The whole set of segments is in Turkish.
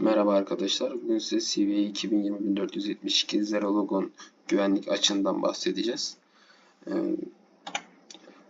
Merhaba arkadaşlar. Bugün size CVE 2020-1472 Zerologon güvenlik açığından bahsedeceğiz. Ee,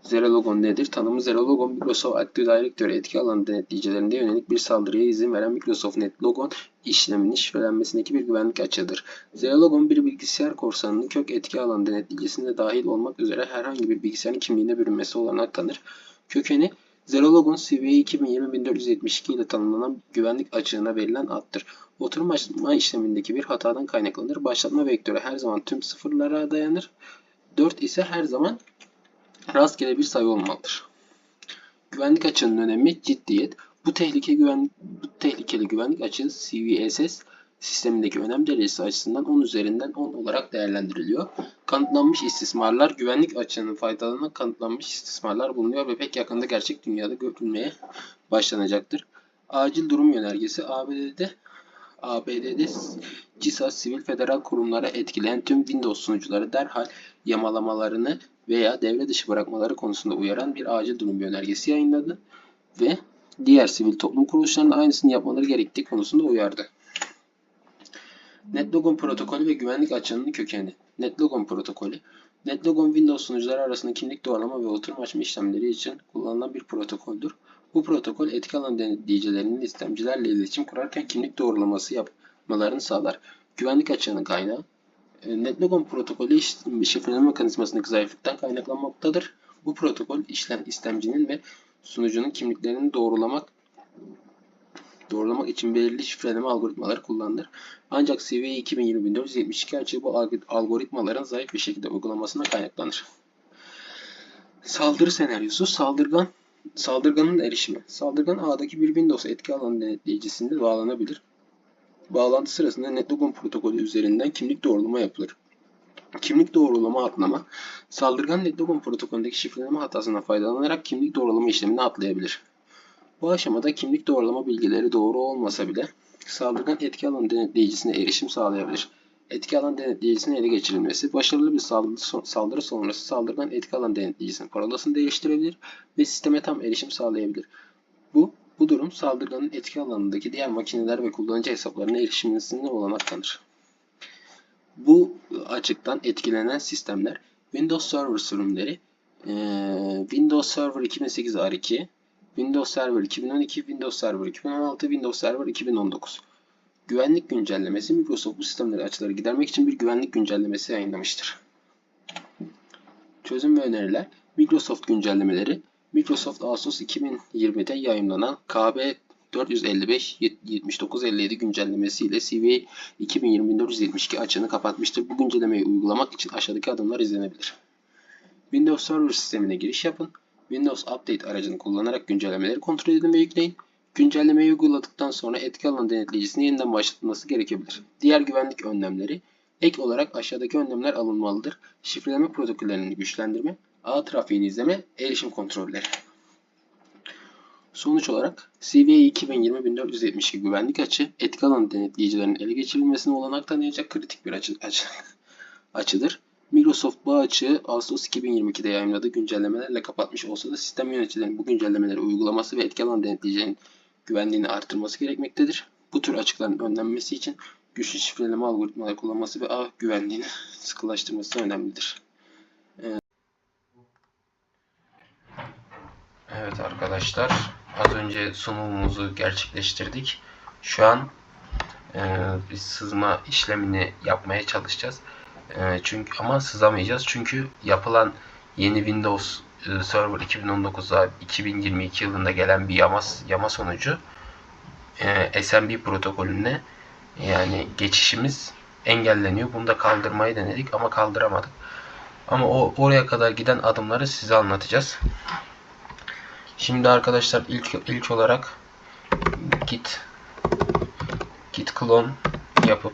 Zerologon nedir? Tanımı Zerologon Microsoft Active Directory etki alanı denetleyicilerinde yönelik bir saldırıya izin veren Microsoft NetLogon işleminin şifrelenmesindeki bir güvenlik açığıdır. Zerologon bir bilgisayar korsanının kök etki alanı denetleyicisinde dahil olmak üzere herhangi bir bilgisayarın kimliğine bürünmesi olarak tanır. Kökeni Zerologon CVE 2020-1472 ile tanımlanan güvenlik açığına verilen addır. Oturma işlemindeki bir hatadan kaynaklanır. Başlatma vektörü her zaman tüm sıfırlara dayanır. 4 ise her zaman rastgele bir sayı olmalıdır. Güvenlik açığının önemi ciddiyet. Bu tehlike güvenlik bu tehlikeli güvenlik açığı CVSS sistemindeki önem derecesi açısından 10 üzerinden 10 olarak değerlendiriliyor. Kanıtlanmış istismarlar, güvenlik açığının faydalanan kanıtlanmış istismarlar bulunuyor ve pek yakında gerçek dünyada görülmeye başlanacaktır. Acil durum yönergesi ABD'de ABD'de CISA sivil federal kurumlara etkileyen tüm Windows sunucuları derhal yamalamalarını veya devre dışı bırakmaları konusunda uyaran bir acil durum yönergesi yayınladı ve diğer sivil toplum kuruluşlarının aynısını yapmaları gerektiği konusunda uyardı. NetLogon protokolü ve güvenlik açığının kökeni. NetLogon protokolü, NetLogon Windows sunucuları arasında kimlik doğrulama ve oturum açma işlemleri için kullanılan bir protokoldür. Bu protokol etki alan denetleyicilerinin istemcilerle iletişim kurarken kimlik doğrulaması yapmalarını sağlar. Güvenlik açığının kaynağı, e, NetLogon protokolü şifreleme mekanizmasındaki zayıflıktan kaynaklanmaktadır. Bu protokol işlem istemcinin ve sunucunun kimliklerini doğrulamak doğrulamak için belirli şifreleme algoritmaları kullanılır. Ancak CVE 2020 açığı bu algoritmaların zayıf bir şekilde uygulamasına kaynaklanır. Saldırı senaryosu saldırgan saldırganın erişimi. Saldırgan ağdaki bir Windows etki alanı denetleyicisinde bağlanabilir. Bağlantı sırasında NetLogon protokolü üzerinden kimlik doğrulama yapılır. Kimlik doğrulama atlama, saldırgan NetLogon protokolündeki şifreleme hatasından faydalanarak kimlik doğrulama işlemini atlayabilir. Bu aşamada kimlik doğrulama bilgileri doğru olmasa bile saldırgan etki alanı denetleyicisine erişim sağlayabilir. Etki alan denetleyicisine ele geçirilmesi, başarılı bir saldırı sonrası saldırgan etki alan denetleyicisinin parolasını değiştirebilir ve sisteme tam erişim sağlayabilir. Bu, bu durum saldırganın etki alanındaki diğer makineler ve kullanıcı hesaplarına erişimine olanak tanır. Bu açıktan etkilenen sistemler Windows Server sürümleri, Windows Server 2008 R2, Windows Server 2012, Windows Server 2016, Windows Server 2019. Güvenlik güncellemesi Microsoft bu sistemleri açıları gidermek için bir güvenlik güncellemesi yayınlamıştır. Çözüm ve öneriler Microsoft güncellemeleri Microsoft Ağustos 2020'de yayınlanan KB 455 7957 güncellemesi ile CV 2020 açığını kapatmıştır. Bu güncellemeyi uygulamak için aşağıdaki adımlar izlenebilir. Windows Server sistemine giriş yapın. Windows Update aracını kullanarak güncellemeleri kontrol edin ve yükleyin. Güncellemeyi uyguladıktan sonra etki alan denetleyicisinin yeniden başlatılması gerekebilir. Diğer güvenlik önlemleri ek olarak aşağıdaki önlemler alınmalıdır. Şifreleme protokollerini güçlendirme, ağ trafiğini izleme, erişim kontrolleri. Sonuç olarak CVE 2020-1472 güvenlik açı etki alanı denetleyicilerin ele geçirilmesine olanak tanıyacak kritik bir açı, açı, açıdır. Microsoft bu açığı Ağustos 2022'de yayınladığı güncellemelerle kapatmış olsa da sistem yöneticilerinin bu güncellemeleri uygulaması ve etki alan denetleyicilerin güvenliğini artırması gerekmektedir. Bu tür açıkların önlenmesi için güçlü şifreleme algoritmaları kullanması ve ağ güvenliğini sıkılaştırması önemlidir. Evet arkadaşlar az önce sunumumuzu gerçekleştirdik. Şu an e, biz sızma işlemini yapmaya çalışacağız. E, çünkü ama sızamayacağız çünkü yapılan yeni Windows e, Server 2019'a 2022 yılında gelen bir yama, yama sonucu e, SMB protokolüne yani geçişimiz engelleniyor. Bunu da kaldırmayı denedik ama kaldıramadık. Ama o oraya kadar giden adımları size anlatacağız. Şimdi arkadaşlar ilk ilk olarak git git clone yapıp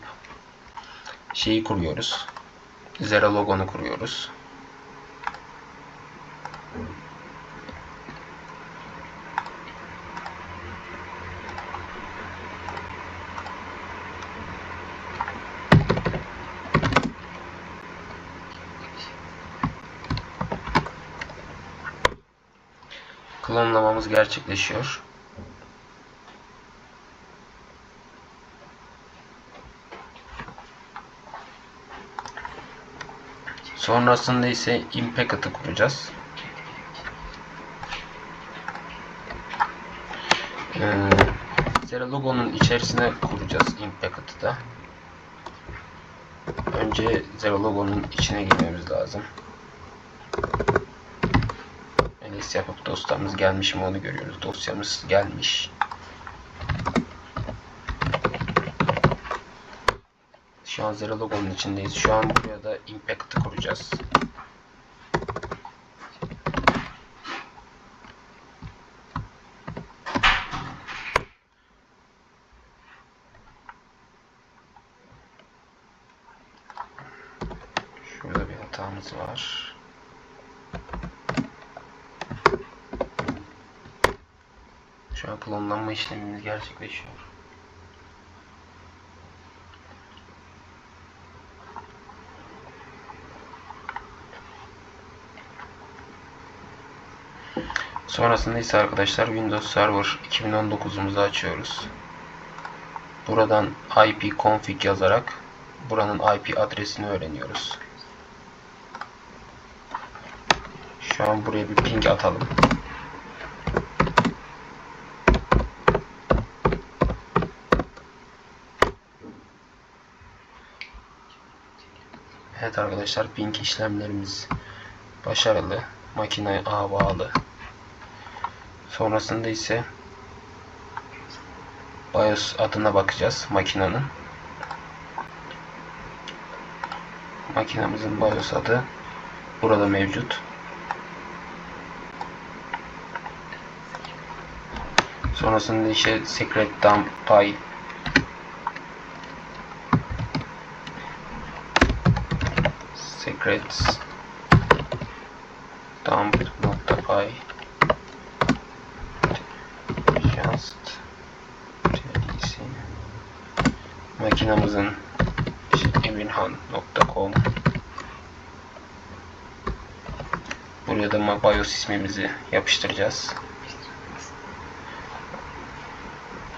şeyi kuruyoruz. Zera logonu kuruyoruz. klonlamamız gerçekleşiyor. Sonrasında ise Impact'ı kuracağız. Ee, Zero logonun içerisine kuracağız Impact'ı da. Önce Zero logonun içine girmemiz lazım. ls yapıp dosyamız gelmiş mi onu görüyoruz. Dosyamız gelmiş. Şu an Zero logonun içindeyiz. Şu an buraya da Impact'ı kuracağız. Şurada bir hatamız var. Şu an klonlanma işlemimiz gerçekleşiyor. Sonrasında ise arkadaşlar Windows Server 2019'umuzu açıyoruz. Buradan ipconfig yazarak buranın IP adresini öğreniyoruz. Şu an buraya bir ping atalım. Evet arkadaşlar ping işlemlerimiz başarılı. Makine A bağlı. Sonrasında ise BIOS adına bakacağız makinenin. Makinamızın BIOS adı burada mevcut. Sonrasında işte secret dump py secrets dump makinamızın eminhan.com buraya da BIOS ismimizi yapıştıracağız.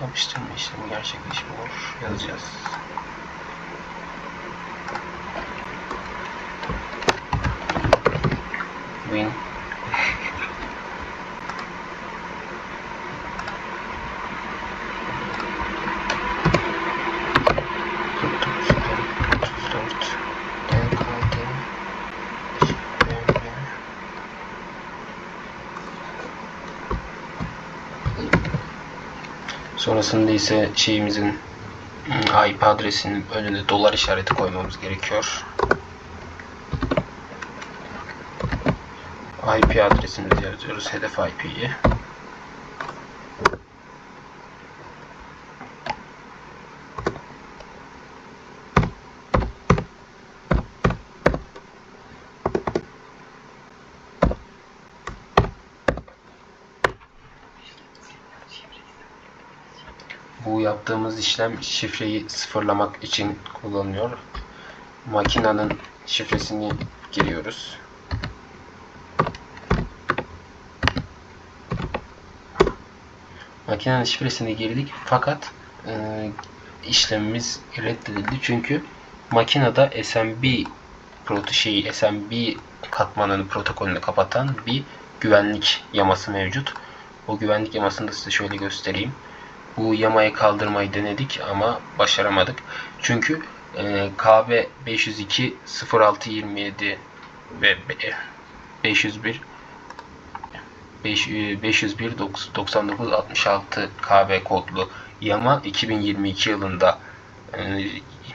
Yapıştırma işlemi gerçekleşmiyor. Yazacağız. Win Sonrasında ise şeyimizin IP adresinin önüne dolar işareti koymamız gerekiyor. IP adresimizi yazıyoruz. Hedef IP'yi. Bu yaptığımız işlem şifreyi sıfırlamak için kullanılıyor. Makinenin şifresini giriyoruz. Makinenin şifresini girdik fakat e, işlemimiz reddedildi çünkü makinede SMB proto şeyi SMB katmanını protokolünü kapatan bir güvenlik yaması mevcut. O güvenlik yamasını da size şöyle göstereyim bu yamayı kaldırmayı denedik ama başaramadık. Çünkü e, KB 502 0627 ve 501 501 99 66 KB kodlu yama 2022 yılında e,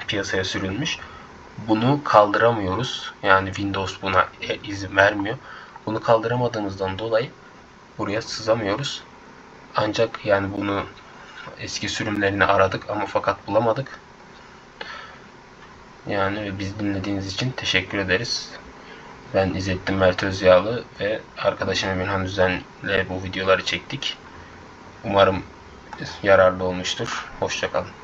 piyasaya sürülmüş. Bunu kaldıramıyoruz. Yani Windows buna izin vermiyor. Bunu kaldıramadığımızdan dolayı buraya sızamıyoruz. Ancak yani bunu eski sürümlerini aradık ama fakat bulamadık. Yani biz dinlediğiniz için teşekkür ederiz. Ben İzzettin Mert Özyağlı ve arkadaşım Emirhan Düzen'le bu videoları çektik. Umarım yararlı olmuştur. Hoşçakalın.